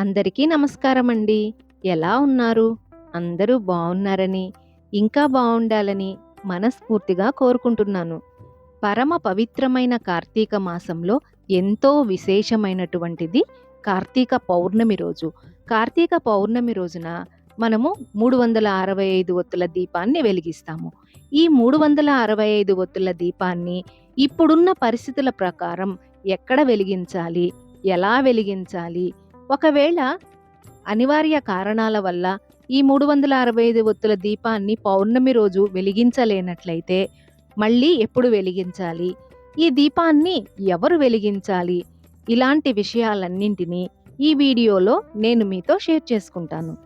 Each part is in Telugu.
అందరికీ నమస్కారం అండి ఎలా ఉన్నారు? అందరూ బాగున్నారని ఇంకా బాగుండాలని మనస్ఫూర్తిగా కోరుకుంటున్నాను. పరమ పవిత్రమైన కార్తీక మాసంలో ఎంతో విశేషమైనటువంటిది కార్తీక పౌర్ణమి రోజు. కార్తీక పౌర్ణమి రోజున మనము మూడు వందల అరవై ఐదు ఒత్తుల దీపాన్ని వెలిగిస్తాము. ఈ మూడు వందల అరవై ఐదు ఒత్తుల దీపాన్ని ఇప్పుడున్న పరిస్థితుల ప్రకారం ఎక్కడ వెలిగించాలి? ఎలా వెలిగించాలి? ఒకవేళ అనివార్య కారణాల వల్ల ఈ మూడు వందల అరవై ఐదు ఒత్తుల దీపాన్ని పౌర్ణమి రోజు వెలిగించలేనట్లయితే మళ్ళీ ఎప్పుడు వెలిగించాలి? ఈ దీపాన్ని ఎవరు వెలిగించాలి? ఇలాంటి విషయాలన్నింటినీ ఈ వీడియోలో నేను మీతో షేర్ చేసుకుంటాను.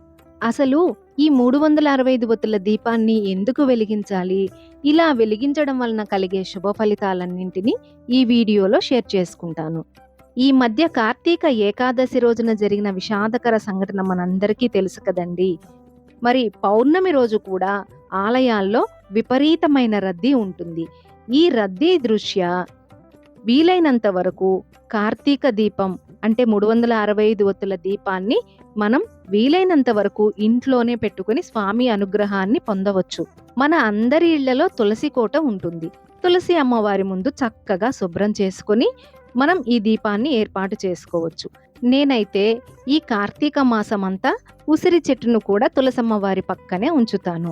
అసలు ఈ మూడు వందల అరవై ఐదు ఒత్తుల దీపాన్ని ఎందుకు వెలిగించాలి? ఇలా వెలిగించడం వలన కలిగే శుభ ఫలితాలన్నింటినీ ఈ వీడియోలో షేర్ చేసుకుంటాను. ఈ మధ్య కార్తీక ఏకాదశి రోజున జరిగిన విషాదకర సంఘటన మనందరికీ తెలుసు కదండి. మరి పౌర్ణమి రోజు కూడా ఆలయాల్లో విపరీతమైన రద్దీ ఉంటుంది. ఈ రద్దీ దృష్ట్యా వీలైనంత వరకు కార్తీక దీపం అంటే మూడు వందల అరవై ఐదు ఒత్తుల దీపాన్ని మనం వీలైనంత వరకు ఇంట్లోనే పెట్టుకుని స్వామి అనుగ్రహాన్ని పొందవచ్చు. మన అందరి ఇళ్ళలో తులసి కోట ఉంటుంది. తులసి అమ్మవారి ముందు చక్కగా శుభ్రం చేసుకొని మనం ఈ దీపాన్ని ఏర్పాటు చేసుకోవచ్చు. నేనైతే ఈ కార్తీక మాసం అంతా ఉసిరి చెట్టును కూడా తులసమ్మ వారి పక్కనే ఉంచుతాను.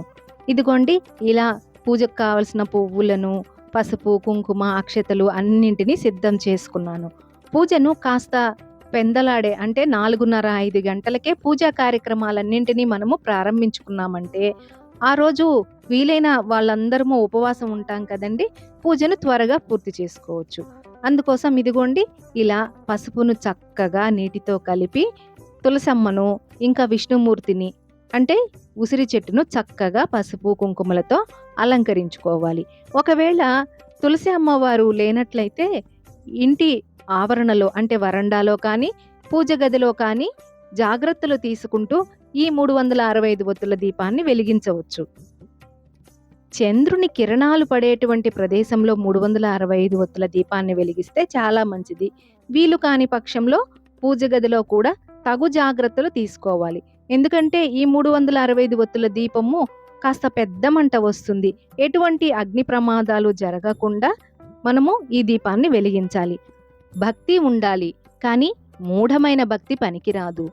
ఇదిగోండి ఇలా పూజకు కావలసిన పువ్వులను పసుపు కుంకుమ అక్షతలు అన్నింటినీ సిద్ధం చేసుకున్నాను. పూజను కాస్త పెందలాడే అంటే నాలుగున్నర ఐదు గంటలకే పూజా కార్యక్రమాలన్నింటినీ మనము ప్రారంభించుకున్నామంటే ఆ రోజు వీలైన వాళ్ళందరము ఉపవాసం ఉంటాం కదండి పూజను త్వరగా పూర్తి చేసుకోవచ్చు. అందుకోసం ఇదిగోండి ఇలా పసుపును చక్కగా నీటితో కలిపి తులసమ్మను ఇంకా విష్ణుమూర్తిని అంటే ఉసిరి చెట్టును చక్కగా పసుపు కుంకుమలతో అలంకరించుకోవాలి. ఒకవేళ తులసి అమ్మవారు లేనట్లయితే ఇంటి ఆవరణలో అంటే వరండాలో కానీ పూజ గదిలో కానీ జాగ్రత్తలు తీసుకుంటూ ఈ మూడు వందల అరవై ఐదు ఒత్తుల దీపాన్ని వెలిగించవచ్చు. చంద్రుని కిరణాలు పడేటువంటి ప్రదేశంలో మూడు వందల అరవై ఐదు ఒత్తుల దీపాన్ని వెలిగిస్తే చాలా మంచిది. వీలు కాని పక్షంలో పూజ గదిలో కూడా తగు జాగ్రత్తలు తీసుకోవాలి. ఎందుకంటే ఈ మూడు వందల అరవై ఐదు ఒత్తుల దీపము కాస్త పెద్ద మంట వస్తుంది. ఎటువంటి అగ్ని ప్రమాదాలు జరగకుండా మనము ఈ దీపాన్ని వెలిగించాలి. భక్తి ఉండాలి. కానీ మూఢమైన భక్తి పనికిరాదు.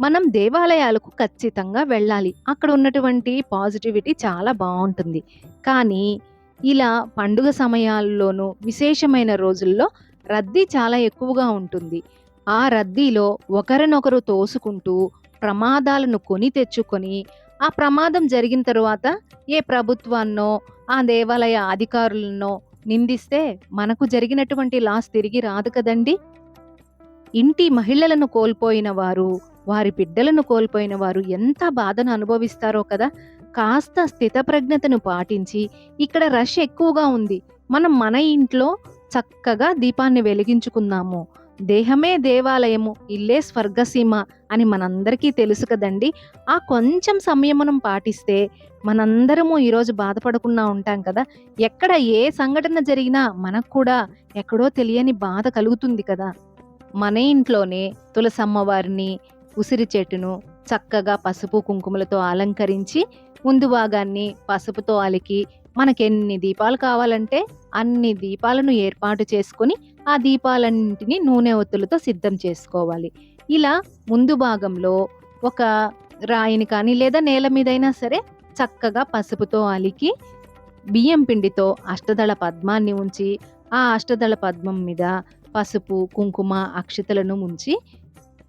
మనం దేవాలయాలకు ఖచ్చితంగా వెళ్ళాలి. అక్కడ ఉన్నటువంటి పాజిటివిటీ చాలా బాగుంటుంది. కానీ ఇలా పండుగ సమయాల్లోనూ విశేషమైన రోజుల్లో రద్దీ చాలా ఎక్కువగా ఉంటుంది. ఆ రద్దీలో ఒకరినొకరు తోసుకుంటూ ప్రమాదాలను కొని తెచ్చుకొని ఆ ప్రమాదం జరిగిన తరువాత ఏ ప్రభుత్వాన్నో ఆ దేవాలయ అధికారులనో నిందిస్తే మనకు జరిగినటువంటి లాస్ తిరిగి రాదు కదండి? ఇంటి మహిళలను కోల్పోయిన వారు వారి బిడ్డలను కోల్పోయిన వారు ఎంత బాధను అనుభవిస్తారో కదా. కాస్త స్థితప్రజ్ఞతను పాటించి ఇక్కడ రష్ ఎక్కువగా ఉంది. మనం మన ఇంట్లో చక్కగా దీపాన్ని వెలిగించుకుందాము. దేహమే దేవాలయము ఇల్లే స్వర్గసీమ అని మనందరికీ తెలుసు కదండి. ఆ కొంచెం సంయమనం పాటిస్తే మనందరము ఈరోజు బాధపడకుండా ఉంటాం కదా. ఎక్కడ ఏ సంఘటన జరిగినా మనకు కూడా ఎక్కడో తెలియని బాధ కలుగుతుంది కదా. మన ఇంట్లోనే తులసమ్మ వారిని ఉసిరి చెట్టును చక్కగా పసుపు కుంకుమలతో అలంకరించి ముందు భాగాన్ని పసుపుతో అలికి మనకెన్ని దీపాలు కావాలంటే అన్ని దీపాలను ఏర్పాటు చేసుకొని ఆ దీపాలన్నింటినీ నూనె ఒత్తులతో సిద్ధం చేసుకోవాలి. ఇలా ముందు భాగంలో ఒక రాయిని కానీ లేదా నేల మీదైనా సరే చక్కగా పసుపుతో అలికి బియ్యం పిండితో అష్టదళ పద్మాన్ని ఉంచి ఆ అష్టదళ పద్మం మీద పసుపు కుంకుమ అక్షతలను ఉంచి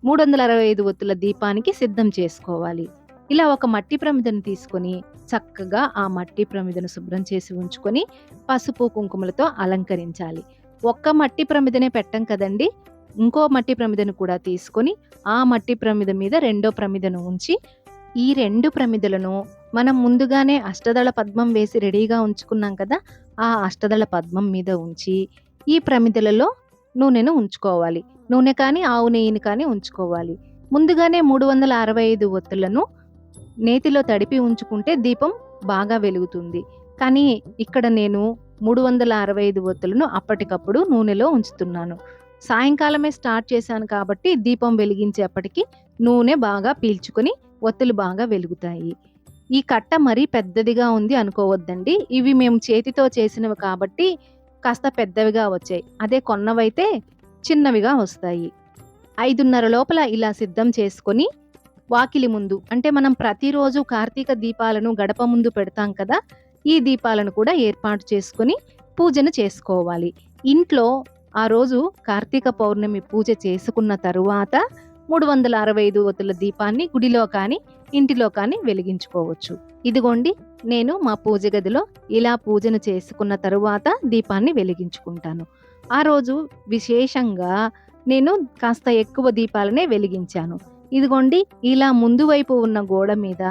మూడు వందల అరవై ఐదు ఒత్తుల దీపానికి సిద్ధం చేసుకోవాలి. ఇలా ఒక మట్టి ప్రమిదను తీసుకొని చక్కగా ఆ మట్టి ప్రమిదను శుభ్రం చేసి ఉంచుకొని పసుపు కుంకుమలతో అలంకరించాలి. ఒక్క మట్టి ప్రమిదనే పెట్టం కదండి. ఇంకో మట్టి ప్రమిదను కూడా తీసుకొని ఆ మట్టి ప్రమిద మీద రెండో ప్రమిదను ఉంచి ఈ రెండు ప్రమిదలను మనం ముందుగానే అష్టదళ పద్మం వేసి రెడీగా ఉంచుకున్నాం కదా ఆ అష్టదళ పద్మం మీద ఉంచి ఈ ప్రమిదలలో నూనెను ఉంచుకోవాలి నూనె కానీ ఆవు నెయ్యిని కానీ ఉంచుకోవాలి ముందుగానే మూడు వందల అరవై ఐదు ఒత్తులను నేతిలో తడిపి ఉంచుకుంటే దీపం బాగా వెలుగుతుంది కానీ ఇక్కడ నేను మూడు వందల అరవై ఐదు ఒత్తులను అప్పటికప్పుడు నూనెలో ఉంచుతున్నాను సాయంకాలమే స్టార్ట్ చేశాను కాబట్టి దీపం వెలిగించేపటికి నూనె బాగా పీల్చుకొని ఒత్తులు బాగా వెలుగుతాయి. ఈ కట్ట మరీ పెద్దదిగా ఉంది అనుకోవద్దండి. ఇవి మేము చేతితో చేసినవి కాబట్టి కాస్త పెద్దవిగా వచ్చాయి. అదే కొన్నవైతే చిన్నవిగా వస్తాయి. 5:30 లోపల ఇలా సిద్ధం చేసుకొని వాకిలి ముందు అంటే మనం ప్రతిరోజు కార్తీక దీపాలను గడప ముందు పెడతాం కదా! ఈ దీపాలను కూడా ఏర్పాటు చేసుకొని పూజను చేసుకోవాలి. ఇంట్లో ఆ రోజు కార్తీక పౌర్ణమి పూజ చేసుకున్న తరువాత మూడు వందల అరవై ఐదు వతుల దీపాన్ని గుడిలో కానీ, ఇంటిలో కానీ వెలిగించుకోవచ్చు. ఇదిగోండి నేను మా పూజ గదిలో ఇలా పూజను చేసుకున్న తరువాత దీపాన్ని వెలిగించుకుంటాను. ఆ రోజు విశేషంగా నేను కాస్త ఎక్కువ దీపాలనే వెలిగించాను. ఇదిగోండి ఇలా ముందు వైపు ఉన్న గోడ మీద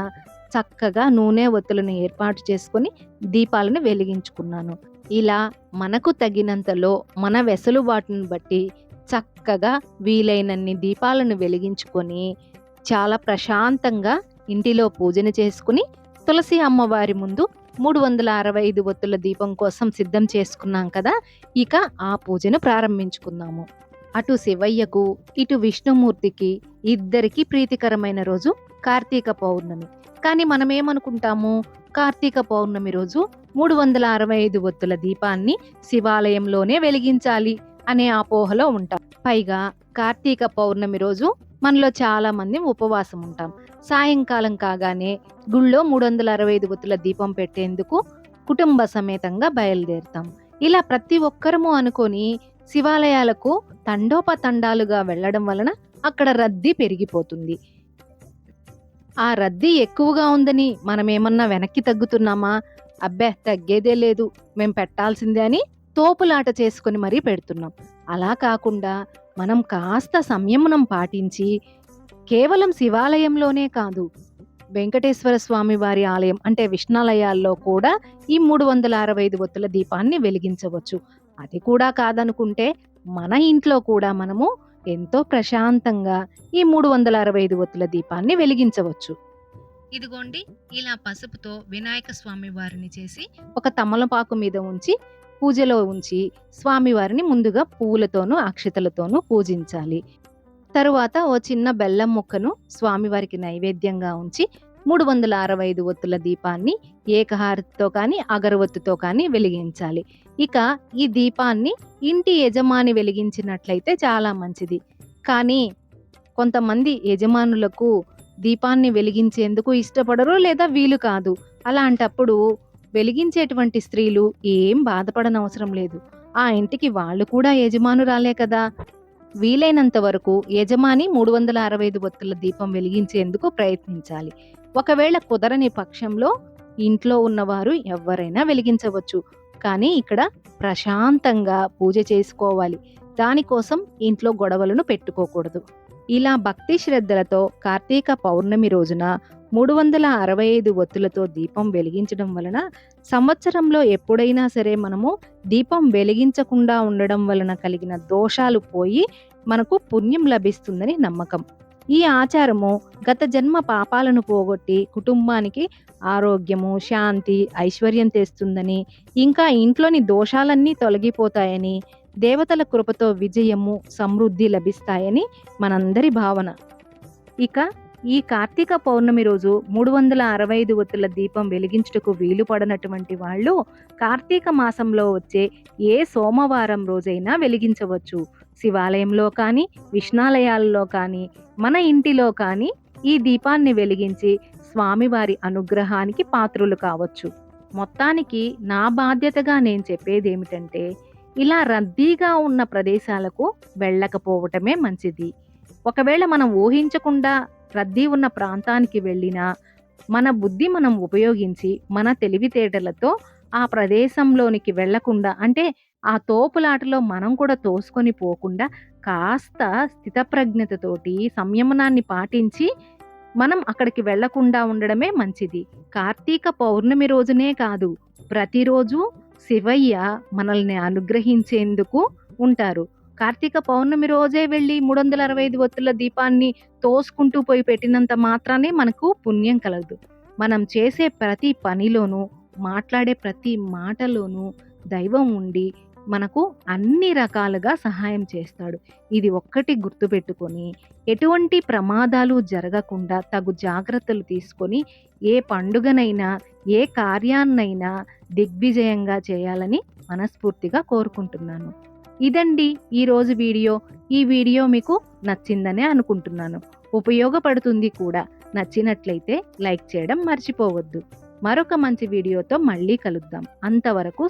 చక్కగా నూనె ఒత్తులను ఏర్పాటు చేసుకొని దీపాలను వెలిగించుకున్నాను. ఇలా మనకు తగినంతలో మన వెసులుబాటును బట్టి చక్కగా వీలైనన్ని దీపాలను వెలిగించుకొని చాలా ప్రశాంతంగా ఇంటిలో పూజను చేసుకుని తులసి అమ్మవారి ముందు 365 ఒత్తుల దీపం కోసం సిద్ధం చేసుకున్నాం కదా! ఇక ఆ పూజను ప్రారంభించుకుందాము. అటు శివయ్యకు, ఇటు విష్ణుమూర్తికి ఇద్దరికీ ప్రీతికరమైన రోజు కార్తీక పౌర్ణమి. కానీ మనమేమనుకుంటాము కార్తీక పౌర్ణమి రోజు 365 ఒత్తుల దీపాన్ని శివాలయంలోనే వెలిగించాలి అనే అపోహలో ఉంటాం. పైగా కార్తీక పౌర్ణమి రోజు మనలో చాలా మంది ఉపవాసం ఉంటాం. సాయంకాలం కాగానే గుళ్ళో మూడు వందల అరవై ఐదు గుత్తుల దీపం పెట్టేందుకు కుటుంబ సమేతంగా బయలుదేరుతాం. ఇలా ప్రతి ఒక్కరము అనుకొని శివాలయాలకు తండోపతండాలుగా వెళ్ళడం వలన అక్కడ రద్దీ పెరిగిపోతుంది. ఆ రద్దీ ఎక్కువగా ఉందని మనమేమన్నా వెనక్కి తగ్గుతున్నామా? అబ్బే! తగ్గేదే లేదు. మేం పెట్టాల్సిందే అని తోపులాట చేసుకొని మరీ పెడుతున్నాం. అలా కాకుండా మనం కాస్త సంయమనం పాటించి కేవలం శివాలయంలోనే కాదు వెంకటేశ్వర స్వామి వారి ఆలయం అంటే విష్ణాలయాల్లో కూడా ఈ 365 ఒత్తుల దీపాన్ని వెలిగించవచ్చు. అది కూడా కాదనుకుంటే మన ఇంట్లో కూడా మనము ఎంతో ప్రశాంతంగా ఈ 365 ఒత్తుల దీపాన్ని వెలిగించవచ్చు. ఇదిగోండి ఇలా పసుపుతో వినాయక స్వామి వారిని చేసి ఒక తమలపాకు మీద ఉంచి పూజలో ఉంచి స్వామివారిని ముందుగా పువ్వులతోనూ, అక్షతలతోనూ పూజించాలి. తరువాత ఓ చిన్న బెల్లం ముక్కను స్వామివారికి నైవేద్యంగా ఉంచి 365 ఒత్తుల దీపాన్ని ఏకహారతితో కానీ, అగరవత్తుతో కానీ వెలిగించాలి. ఇక ఈ దీపాన్ని ఇంటి యజమాని వెలిగించినట్లయితే చాలా మంచిది. కానీ కొంతమంది యజమానులకు దీపాన్ని వెలిగించేందుకు ఇష్టపడరు లేదా వీలు కాదు. అలాంటప్పుడు వెలిగించేటువంటి స్త్రీలు ఏం బాధపడనవసరం లేదు. ఆ ఇంటికి వాళ్ళు కూడా యజమానురాలే కదా! వీలైనంత వరకు యజమాని 365 ఒత్తుల దీపం వెలిగించేందుకు ప్రయత్నించాలి. ఒకవేళ కుదరని పక్షంలో ఇంట్లో ఉన్నవారు ఎవరైనా వెలిగించవచ్చు. కానీ ఇక్కడ ప్రశాంతంగా పూజ చేసుకోవాలి. దానికోసం ఇంట్లో గొడవలను పెట్టుకోకూడదు. ఇలా భక్తి శ్రద్ధలతో కార్తీక పౌర్ణమి రోజున 365 ఒత్తులతో దీపం వెలిగించడం వలన సంవత్సరంలో ఎప్పుడైనా సరే మనము దీపం వెలిగించకుండా ఉండడం వలన కలిగిన దోషాలు పోయి మనకు పుణ్యం లభిస్తుందని నమ్మకం. ఈ ఆచారము గత జన్మ పాపాలను పోగొట్టి కుటుంబానికి ఆరోగ్యము, శాంతి, ఐశ్వర్యం తెస్తుందని, ఇంకా ఇంట్లోని దోషాలన్నీ తొలగిపోతాయని, దేవతల కృపతో విజయము, సమృద్ధి లభిస్తాయని మనందరి భావన. ఇక ఈ కార్తీక పౌర్ణమి రోజు 365 ఒత్తుల దీపం వెలిగించుటకు వీలు పడనటువంటి వాళ్ళు కార్తీక మాసంలో వచ్చే ఏ సోమవారం రోజైనా వెలిగించవచ్చు. శివాలయంలో కానీ, విష్ణాలయాల్లో కానీ, మన ఇంటిలో కానీ ఈ దీపాన్ని వెలిగించి స్వామివారి అనుగ్రహానికి పాత్రులు కావచ్చు. మొత్తానికి నా బాధ్యతగా నేను చెప్పేదేమిటంటే ఇలా రద్దీగా ఉన్న ప్రదేశాలకు వెళ్ళకపోవటమే మంచిది. ఒకవేళ మనం ఊహించకుండా రద్దీ ఉన్న ప్రాంతానికి వెళ్ళినా మన బుద్ధి మనం ఉపయోగించి మన తెలివితేటలతో ఆ ప్రదేశంలోనికి వెళ్ళకుండా అంటే ఆ తోపులాటలో మనం కూడా తోసుకొని పోకుండా కాస్త స్థితప్రజ్ఞతతోటి సంయమనాన్ని పాటించి మనం అక్కడికి వెళ్ళకుండా ఉండడమే మంచిది. కార్తీక పౌర్ణమి రోజునే కాదు ప్రతిరోజు శివయ్య మనల్ని అనుగ్రహించేందుకు ఉంటారు. కార్తీక పౌర్ణమి రోజే వెళ్ళి మూడు వందల అరవై ఐదు ఒత్తుల దీపాన్ని తోసుకుంటూ పోయి పెట్టినంత మాత్రానే మనకు పుణ్యం కలదు మనం చేసే ప్రతి పనిలోనూ, మాట్లాడే ప్రతి మాటలోనూ దైవం ఉండి మనకు అన్ని రకాలుగా సహాయం చేస్తాడు. ఇది ఒక్కటి గుర్తుపెట్టుకొని ఎటువంటి ప్రమాదాలు జరగకుండా తగు జాగ్రత్తలు తీసుకొని ఏ పండుగనైనా ఏ కార్యాన్నైనా దిగ్విజయంగా చేయాలని మనస్ఫూర్తిగా కోరుకుంటున్నాను. ఇదండి ఈరోజు వీడియో. ఈ వీడియో మీకు నచ్చిందనే అనుకుంటున్నాను. ఉపయోగపడుతుంది కూడా. నచ్చినట్లయితే లైక్ చేయడం మర్చిపోవద్దు. మరొక మంచి వీడియోతో మళ్ళీ కలుద్దాం. అంతవరకు